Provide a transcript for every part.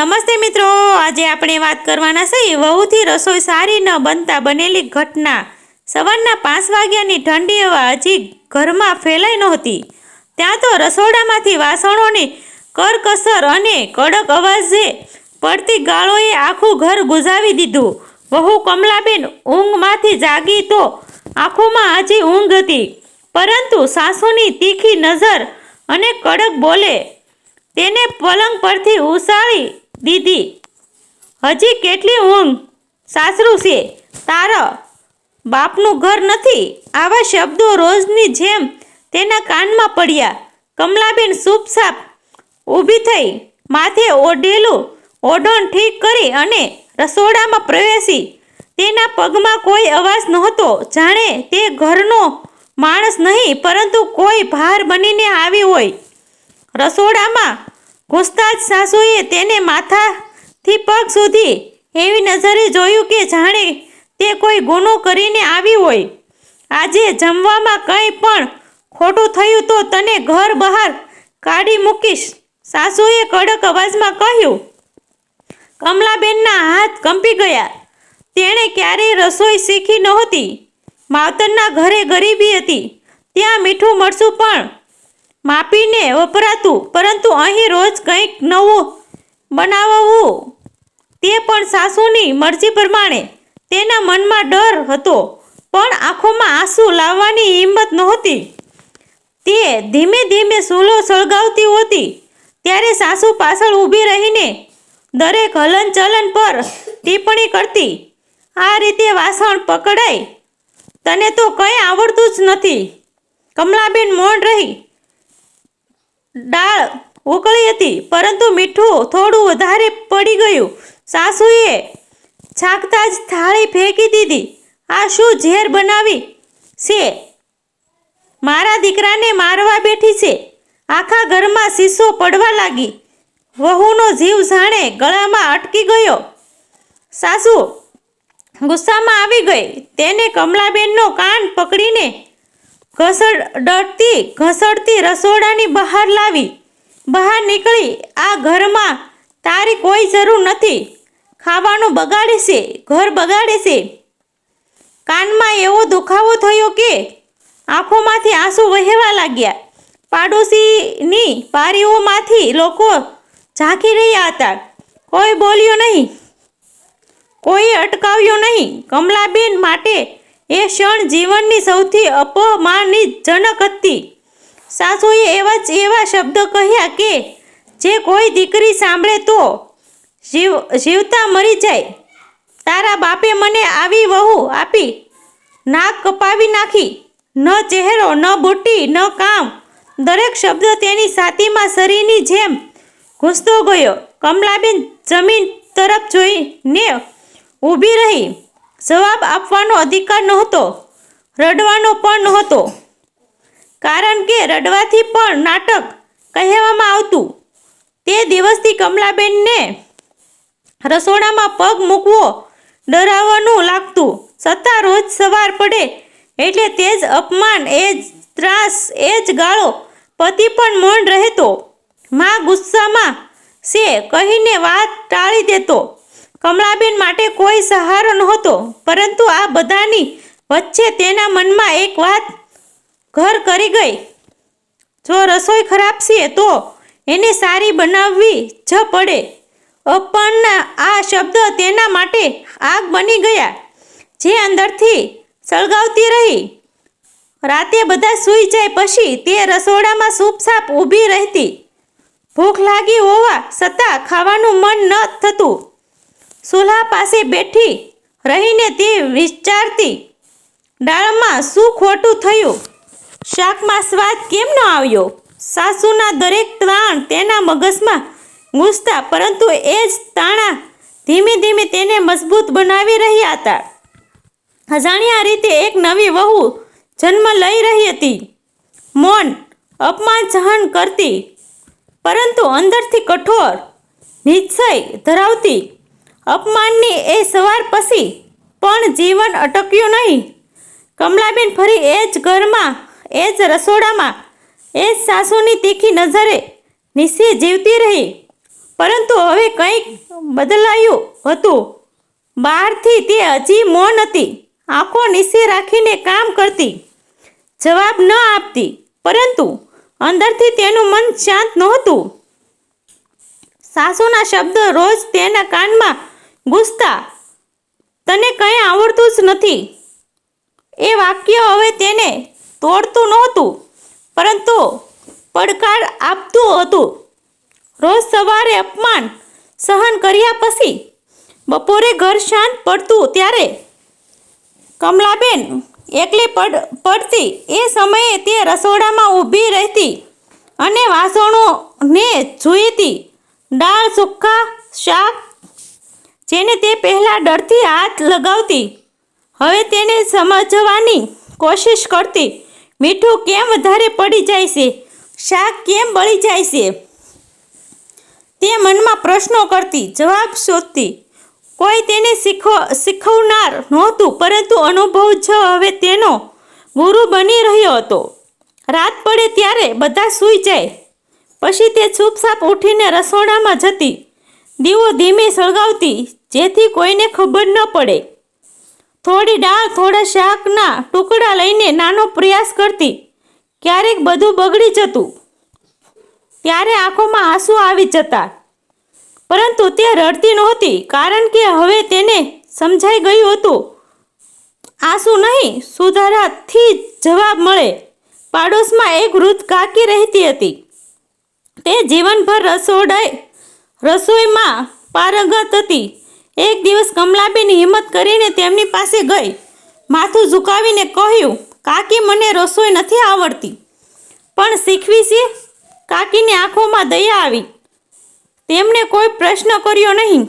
નમસ્તે મિત્રો, આજે આપણે વાત કરવાના છીએ વહુથી રસોઈ સારી ન બનતા બનેલી ઘટના. સવારના પાંચ વાગ્યાની ઠંડી હવા હજી ઘરમાં ફેલાઈ નહોતી. ત્યાં તો રસોડામાંથી વાસણોની કરકસર અને કડક અવાજે પડતી ગાળોએ આખું ઘર ગુજાવી દીધું. વહુ કમલાબેન ઊંઘમાંથી જાગી તો આંખોમાં હજી ઊંઘ હતી. પરંતુ સાસુની તીખી નજર અને કડક બોલે, તેને પલંગ પરથી ઉસાળી દીધી હજી કેટલી ઊંઘ? સાસરું છે, તારા બાપનું ઘર નથી. આવા શબ્દો રોજની જેમ તેના કાનમાં પડ્યા. કમલાબેન ચૂપચાપ ઊભી થઈ, માથે ઓઢેલું ઓઢણ ઠીક કરી અને રસોડામાં પ્રવેશી. તેના પગમાં કોઈ અવાજ નહોતો. જાણે તે ઘરનો માણસ નહીં, પરંતુ કોઈ ભાર બનીને આવી હોય. રસોડામાં ઘૂસતા જ સાસુએ તેને માથાથી પગ સુધી એવી નજરે જોયું કે જાણે તે કોઈ ગુનો કરીને આવી હોય. આજે જમવામાં કંઈ પણ ખોટું થયું તો તને ઘર બહાર કાઢી મૂકીશ, સાસુએ કડક અવાજમાં કહ્યું. કમલાબેનના હાથ કંપી ગયા. તેણે ક્યારેય રસોઈ શીખી નહોતી. માવતરના ઘરે ગરીબી હતી. ત્યાં મીઠું મરચું પણ માપીને વપરાતું, પરંતુ અહીં રોજ કંઈક નવું બનાવવું, તે પણ સાસુની મરજી પ્રમાણે તેના મનમાં ડર હતો, પણ આંખોમાં આંસુ લાવવાની હિંમત નહોતી. તે ધીમે ધીમે સૂલો સળગાવતી હતી, ત્યારે સાસુ પાછળ ઊભી રહીને દરેક હલનચલન પર ટિપ્પણી કરતી, આ રીતે વાસણ પકડાય? તને તો કંઈ આવડતું જ નથી. કમલાબેન મૌન રહી. દાળ ઉકળી હતી, પરંતુ મીઠું થોડું વધારે પડી ગયું. સાસુએ છાકતા જ થાળી ફેંકી દીધી. આ શું ઝેર બનાવી છે? મારા દીકરાને મારવા બેઠી છે. આખા ઘરમાં શીશો પડવા લાગી. વહુનો જીવ જાણે ગળામાં અટકી ગયો. સાસુ ગુસ્સામાં આવી ગઈ. તેને કમલાબેનનો કાન પકડીને ઘસડતી ઘસડતી રસોડાની બહાર લાવી, બહાર નીકળી આ ઘરમાં તારી કોઈ જરૂર નથી. ખાવાનું બગાડે છે, ઘર બગાડે છે. કાનમાં એવો દુખાવો થયો કે આંખોમાંથી આંસુ વહેવા લાગ્યા. પાડોશીની બારીઓમાંથી લોકો ઝાંકી રહ્યા હતા. કોઈ બોલ્યો નહીં. કોઈએ અટકાવ્યો નહીં. કમલાબેન માટે એ ક્ષણ જીવનની સૌથી અપમાનજનક હતી. સાસુએ એવા જ એવા શબ્દ કહ્યા કે, જે કોઈ દીકરી સાંભળે તો જીવ, જીવતા મરી જાય. તારા બાપે મને આવી વહુ આપી, નાક કપાવી નાખી. ન ચહેરો, ન બુટ્ટી, ન કામ. દરેક શબ્દ તેની સાતીમાં સરીની જેમ ઘૂસતો ગયો. કમલાબેન જમીન તરફ જોઈને ઊભી રહી. જવાબ આપવાનો અધિકાર નહોતો, રડવાનો પણ નહોતો. કારણ કે રડવાથી પણ નાટક કહેવામાં આવતું. તે દિવસથી કમલાબેનને રસોડામાં પગ મૂકવો ડરાવવાનું લાગતું. છતાં રોજ સવાર પડે એટલે તે જ અપમાન, એ જ ત્રાસ, એ જ ગાળો પતિ પણ મૌન રહેતો. માં ગુસ્સામાં છે, કહીને વાત ટાળી દેતો. કમલાબેન માટે કોઈ સહારો નહોતો, પરંતુ આ બધાની વચ્ચે તેના મનમાં એક વાત ઘર કરી ગઈ. જો રસોઈ ખરાબ છે, તો એને સારી બનાવવી જ પડે. અપમાનના આ શબ્દ તેના માટે આગ બની ગયા. જે અંદરથી સળગાવતી રહી. રાતે બધા સૂઈ જાય પછી તે રસોડામાં સૂપસાપ ઊભી રહેતી. ભૂખ લાગી હોવા છતાં ખાવાનું મન ન થતું. ચૂલ્હા પાસે બેઠી રહીને તે વિચારતી, દાળમાં શું ખોટું થયું? શાકમાં સ્વાદ કેમ ન આવ્યો? સાસુના દરેક તાણ તેના મગજમાં ઘૂસતા, પરંતુ એ જ તાણા ધીમે ધીમે તેને મજબૂત બનાવી રહ્યા હતા. અજાણ્યા રીતે એક નવી વહુ જન્મ લઈ રહી હતી. મૌન અપમાન સહન કરતી, પરંતુ અંદરથી કઠોર નિશ્ચય ધરાવતી અપમાનની એ સવાર પછી પણ જીવન અટક્યું નહીં. કમલાબેન ફરી એ જ ઘરમાં, એ જ રસોડામાં, એ જ સાસુની તીખી નજરે નિસ્સે જીવતી રહી. પરંતુ હવે કંઈક બદલાયું હતું. બહારથી તે હજી મૌન હતી. આંખો નીચે રાખીને કામ કરતી. જવાબ ન આપતી. પરંતુ અંદરથી તેનું મન શાંત નહોતું. સાસુના શબ્દ રોજ તેના કાનમાં ગુંજતા તને કંઈ આવડતું જ નથી. એ વાક્ય હવે તેને તોડતું નહોતું, પરંતુ પડકાર આપતું હતું. રોજ સવારે અપમાન સહન કર્યા પછી બપોરે ઘર શાંત પડતું ત્યારે કમલાબેન એકલી પડ, પડતી. એ સમયે તે રસોડામાં ઊભી રહેતી અને વાસણોને જોઈતી દાળ ચોખ્ખા શાક જેને તે પહેલાં ડરથી હાથ લગાવતી. હવે તેને સમજવાની કોશિશ કરતી. મીઠું કેમ વધારે પડી જાય છે? શાક કેમ બળી જાય છે? તે મનમાં પ્રશ્નો કરતી, જવાબ શોધતી. કોઈ તેને શીખવ શીખવનાર નહોતું, પરંતુ અનુભવ જ હવે તેનો ગુરુ બની રહ્યો હતો. રાત પડે ત્યારે બધા સૂઈ જાય. પછી તે છૂપછાપ ઉઠીને રસોડામાં જતી. દીવો ધીમે સળગાવતી. જેથી કોઈને ખબર ન પડે. થોડી દાળ, થોડા શાકના ટુકડા લઈને નાનો પ્રયાસ કરતી. ક્યારેક બધું બગડી જતું. ત્યારે આંખોમાં આંસુ આવી જતા. પરંતુ તે રડતી નહોતી, કારણ કે હવે તેને સમજાઈ ગયું હતું. આંસુ નહીં, સુધારાથી જવાબ મળે. પાડોશમાં એક વૃદ્ધ કાકી રહેતી હતી. તે જીવનભર રસોડાઈ રસોઈમાં પારંગત હતી. એક દિવસ કમલાબેન હિંમત કરીને તેમની પાસે ગઈ. માથું ઝુકાવીને કહ્યું, કાકી, મને રસોઈ નથી આવડતી. પણ શીખવી છે? કાકીની આંખોમાં દયા આવી. તેમણે કોઈ પ્રશ્ન કર્યો નહીં.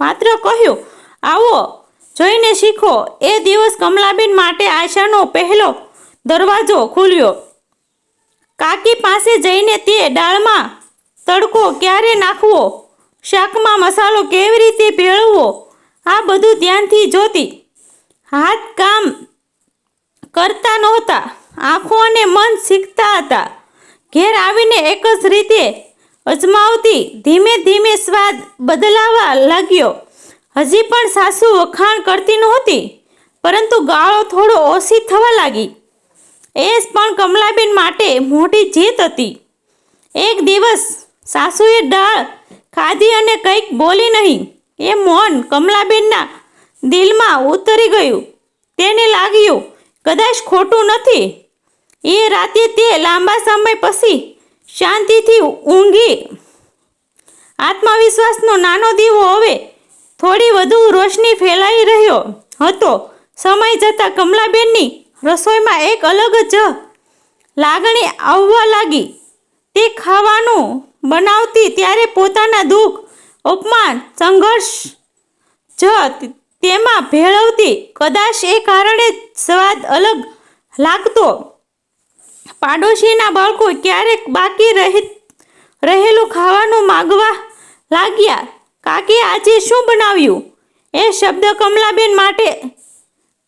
માત્ર કહ્યું, આવો, જોઈને શીખો. એ દિવસ કમલાબેન માટે આશાનો પહેલો દરવાજો ખુલ્યો. કાકી પાસે જઈને તે દાળમાં તડકો ક્યારે નાખવો? શાકમાં મસાલો કેવી રીતે ભેળવવો, આ બધું ધ્યાનથી જોતી હાથ કામ કરતા નહોતા, આંખો અને મન શીખતા હતા. ઘેર આવીને એક જ રીતે અજમાવતી ધીમે ધીમે સ્વાદ બદલાવા લાગ્યો. હજી પણ સાસુ વખાણ કરતી નહોતી, પરંતુ ગાળો થોડો ઓછી થવા લાગી. એ પણ કમલાબેન માટે મોટી જીત હતી. એક દિવસ સાસુએ દાળ ખાધી અને કંઈક બોલી નહીં. એ મૌન કમલાબેનના દિલમાં ઉતરી ગયું. તેને લાગ્યું, કદાચ ખોટું નથી. એ રાતે તે લાંબા સમય પછી શાંતિથી ઊંઘી. આત્મવિશ્વાસનો નાનો દીવો હવે થોડી વધુ રોશની ફેલાઈ રહ્યો હતો. સમય જતાં કમલાબેનની રસોઈમાં એક અલગ જ લાગણી આવવા લાગી. તે ખાવાનું બનાવતી ત્યારે પોતાના દુઃખ, અપમાન, સંઘર્ષ જ તેમાં ભેળવતી કદાચ એ કારણે જ સ્વાદ અલગ લાગતો. પાડોશીના બાળકો ક્યારેક બાકી રહી, રહેલું ખાવાનું માગવા લાગ્યા, કાકી, આજે શું બનાવ્યું? એ શબ્દ કમલાબેન માટે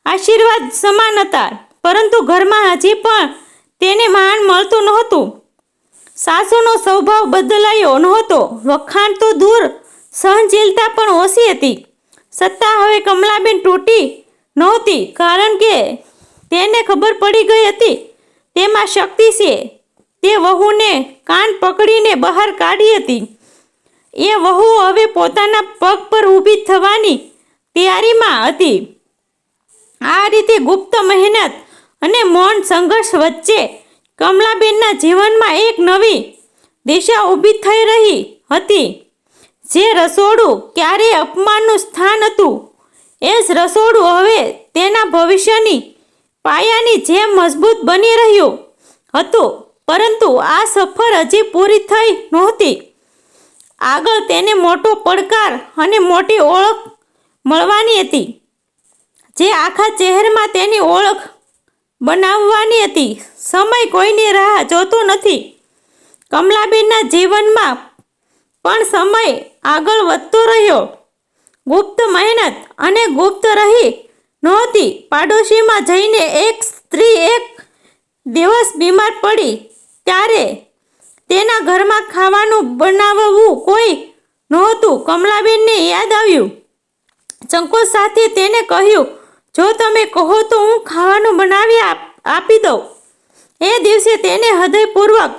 આશીર્વાદ સમાન હતા. પરંતુ ઘરમાં હજી પણ તેને માન મળતું નહોતું. સાસુનો સ્વભાવ બદલાયો નહોતો. વખાણ તો દૂર, સહનશીલતા પણ ઓછી હતી. સત્તા હવે કમલાબેન તૂટી નહોતી કારણ કે તેને ખબર પડી ગઈ હતી. તેમાં શક્તિ છે. તે વહુને કાન પકડીને બહાર કાઢી હતી. એ વહુ હવે પોતાના પગ પર ઊભી થવાની તૈયારીમાં હતી. આ રીતે ગુપ્ત મહેનત અને મૌન સંઘર્ષ વચ્ચે કમલાબેનના જીવનમાં એક નવી દિશા ઊભી થઈ રહી હતી. જે રસોડું ક્યારેય અપમાનનું સ્થાન હતું. એ જ રસોડું હવે તેના ભવિષ્યની પાયાની જેમ મજબૂત બની રહ્યું હતું. પરંતુ આ સફર હજી પૂરી થઈ નહોતી. આગળ તેને મોટો પડકાર અને મોટી ઓળખ મળવાની હતી. જે આખા ચહેરમાં તેની ઓળખ બનાવવાની હતી. સમય કોઈની રાહ જોતો નથી. કમલાબેનના જીવનમાં પણ સમય આગળ વધતો રહ્યો. ગુપ્ત મહેનત અને ગુપ્ત રહી નહોતી. પાડોશીમાં જઈને એક સ્ત્રી એક દિવસ બીમાર પડી. ત્યારે તેના ઘરમાં ખાવાનું બનાવવું કોઈ નહોતું. કમલાબેનને યાદ આવ્યું. ચંકો સાથે તેને કહ્યું જો તમે કહો તો હું ખાવાનું બનાવી આપ- દઉં. એ દિવસે તેને હૃદયપૂર્વક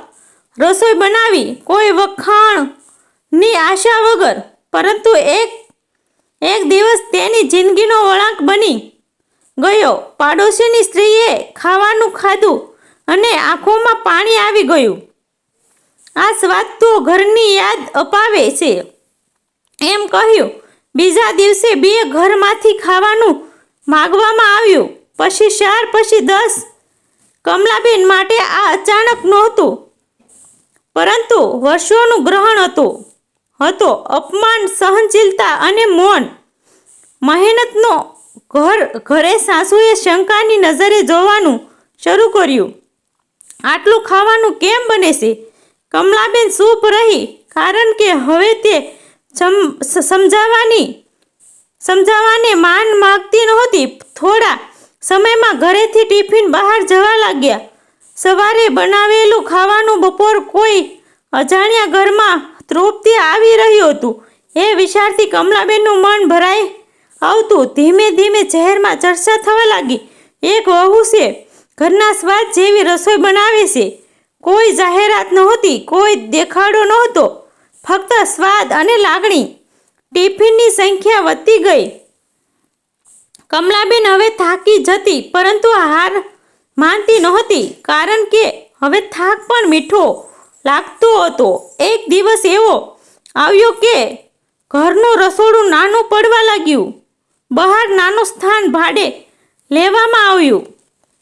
રસોઈ બનાવી, કોઈ વખાણની આશા વગર, પરંતુ એક એક દિવસ તેની જિંદગીનો વળાંક બની ગયો. પાડોશીની સ્ત્રીએ ખાવાનું ખાધું અને આંખોમાં પાણી આવી ગયું. આ સ્વાદ તો ઘરની યાદ અપાવે છે. એમ કહ્યું, બીજા દિવસે બે ઘરમાંથી ખાવાનું માગવામાં આવ્યું. પછી ચાર, પછી દસ. કમલાબેન માટે આ અચાનક નહોતું. પરંતુ વર્ષોનું ગ્રહણ હતું. હતો અપમાન, સહનશીલતા અને મૌન. મહેનતનો ઘર, ઘરે સાસુએ શંકાની નજરે જોવાનું શરૂ કર્યું. આટલું ખાવાનું કેમ બને છે? કમલાબેન ચૂપ રહી. કારણ કે હવે તે સમ- સમજાવવાની સમજાવવાને માન માગતી નહોતી. થોડા સમયમાં ઘરેથી ટિફિન બહાર જવા લાગ્યા. સવારે બનાવેલું ખાવાનું બપોર કોઈ અજાણ્યા ઘરમાં તૃપ્તિ આવી રહ્યું હતું. એ વિચારથી કમલાબેનનું મન ભરાઈ આવતું. ધીમે ધીમે શહેરમાં ચર્ચા થવા લાગી. એક વહુ છે, ઘરના સ્વાદ જેવી રસોઈ બનાવે છે. કોઈ જાહેરાત નહોતી, કોઈ દેખાડો નહોતો. ફક્ત સ્વાદ અને લાગણી. ટિફિનની સંખ્યા વધતી ગઈ. કમલાબેન હવે થાકી જતી, પરંતુ હાર માનતી નહોતી, કારણ કે હવે થાક પણ મીઠો લાગતો હતો. એક દિવસ એવો આવ્યો કે ઘરનું રસોડું નાનું પડવા લાગ્યું. બહાર નાનું સ્થાન ભાડે લેવામાં આવ્યું.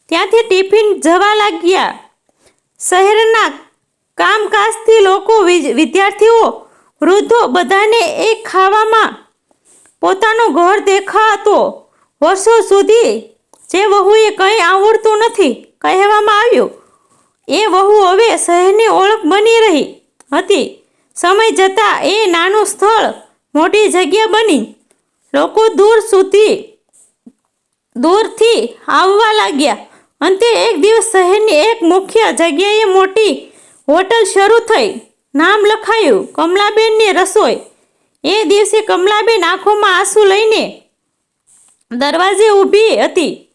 ત્યાંથી ટિફિન જવા લાગ્યા. શહેરના કામકાજથી લોકો વિદ્યાર્થીઓ વૃદ્ધો બધાને એક ખાવામાં પોતાનો ઘર દેખાતો. વર્ષો સુધી જે વહુએ કંઈ આવડતું નથી કહેવામાં આવ્યું. એ વહુ હવે શહેરની ઓળખ બની રહી હતી. સમય જતાં એ નાનું સ્થળ મોટી જગ્યા બની. લોકો દૂર સુધી દૂરથી આવવા લાગ્યા. અંતે એક દિવસ શહેરની એક મુખ્ય જગ્યાએ મોટી હોટલ શરૂ થઈ. નામ લખાયું, કમલાબેનની રસોઈ. એ દિવસે કમલાબેન આંખોમાં આંસુ લઈને દરવાજે ઊભી હતી.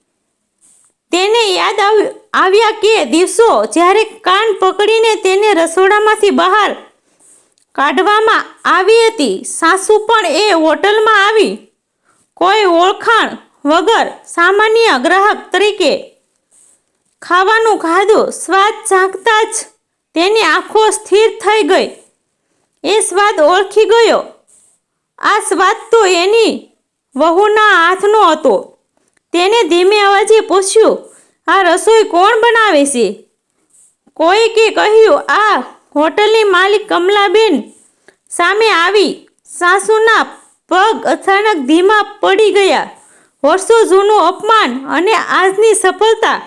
તેને યાદ આવ- આવ્યા કે દિવસો જ્યારે કાન પકડીને તેને રસોડામાંથી બહાર કાઢવામાં આવી હતી, સાસુ પણ એ હોટલમાં આવી. કોઈ ઓળખાણ વગર સામાન્ય ગ્રાહક તરીકે ખાવાનું ખાધું, સ્વાદ ચાખતા જ તેની આંખો સ્થિર થઈ ગઈ. એ સ્વાદ ઓળખી ગયો. આ સ્વાદ તો એની વહુના હાથનો હતો. તેને ધીમે અવાજે પૂછ્યું, આ રસોઈ કોણ બનાવે છે? કોઈકે કહ્યું, આ હોટલની માલિક કમલાબેન. સામે આવી સાસુના પગ અચાનક ધીમા પડી ગયા. વર્ષો જૂનું અપમાન અને આજની સફળતા.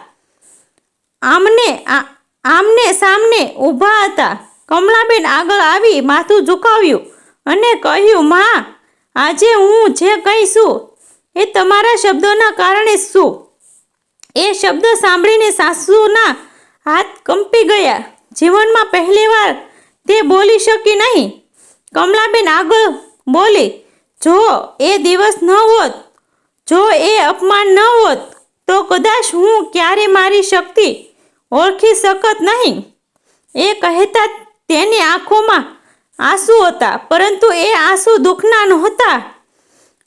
આમને આ- આમને સામને ઊભા હતા. કમલાબેન આગળ આવી માથું ઝુકાવ્યું અને કહ્યું, માં, આજે હું જે કહીશું એ તમારા શબ્દોના કારણે શું એ શબ્દ સાંભળીને સાસુના હાથ કંપી ગયા. જીવનમાં પહેલીવાર તે બોલી શકી નહીં. કમલાબેન આગળ બોલી, જો એ દિવસ ન હોત, જો એ અપમાન ન હોત, તો કદાચ હું ક્યારે મારી શક્તિ ઓળખી શકત નહીં. એ કહેતા તેની આંખોમાં આંસુ હતા, પરંતુ એ આંસુ દુઃખના નહોતા,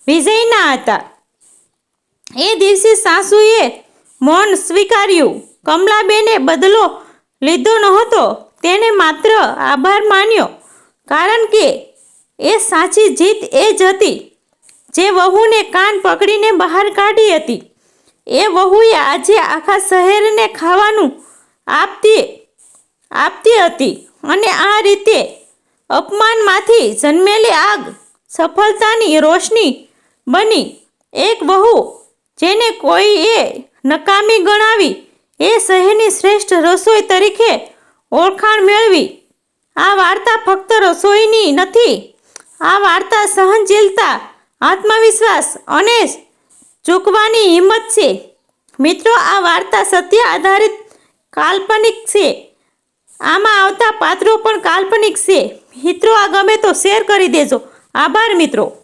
વિજયના હતા. એ દિવસે સાસુએ મૌન સ્વીકાર્યું. કમલાબેને બદલો લીધો નહોતો. તેને માત્ર આભાર માન્યો, કારણ કે એ સાચી જીત એ જ હતી. જે વહુને કાન પકડીને બહાર કાઢી હતી. એ વહુએ આજે આખા શહેરને ખાવાનું આપતી આપતી હતી અને આ રીતે અપમાનમાંથી જન્મેલી આગ સફળતાની રોશની બની. એક વહુ જેને કોઈએ નકામી ગણાવી એ શહેરની શ્રેષ્ઠ રસોઈ તરીકે ઓળખાણ મેળવી. આ વાર્તા ફક્ત રસોઈની નથી, આ વાર્તા સહનશીલતા, આત્મવિશ્વાસ અને ચૂકવાની હિંમત છે. મિત્રો, આ વાર્તા સત્ય આધારિત કાલ્પનિક છે. આમાં આવતા પાત્રો પણ કાલ્પનિક છે. મિત્રો, આ ગમે તો શેર કરી દેજો. આભાર મિત્રો.